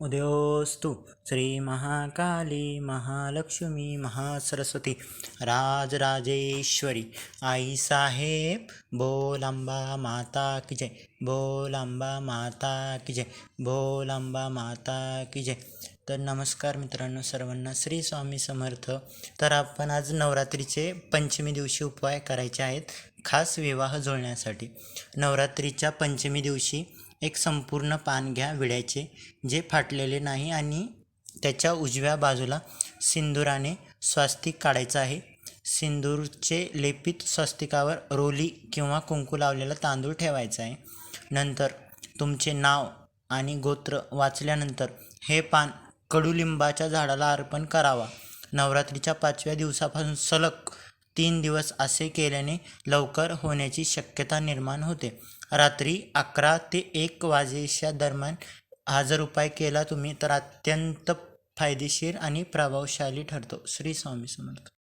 उदयोस्तु श्रीमहाकाली महालक्ष्मी महासरस्वती राजराजेश्वरी। आई साहेब बोलंबा माता की जय बोलंबा माता की जय बोलंबा माता की जय। तर नमस्कार मित्रांनो सर्वांना श्री स्वामी समर्थ। तर आपण आज नवरात्रीचे पंचमी दिवशी उपाय करायचे आहेत खास विवाह जुळण्यासाठी. नवरात्रीच्या पंचमी दिवशी एक संपूर्ण पान घ्या विड्याचे जे फाटलेले नाही आणि त्याच्या उजव्या बाजूला सिंदुराने स्वास्तिक काढायचं आहे. सिंदूरचे लेपित स्वस्तिकावर रोली किंवा कुंकू लावलेला तांदूळ ठेवायचा आहे. नंतर तुमचे नाव आणि गोत्र वाचल्यानंतर हे पान कडुलिंबाच्या झाडाला अर्पण करावा. नवरात्रीच्या पाचव्या दिवसापासून सलग तीन दिवस असे केल्याने लवकर होण्याची शक्यता निर्माण होते. रात्री अकरा ते एक वाजेच्या दरम्यान हा जर उपाय केला तुम्ही तर अत्यंत फायदेशीर आणि प्रभावशाली ठरतो. श्री स्वामी समर्थ.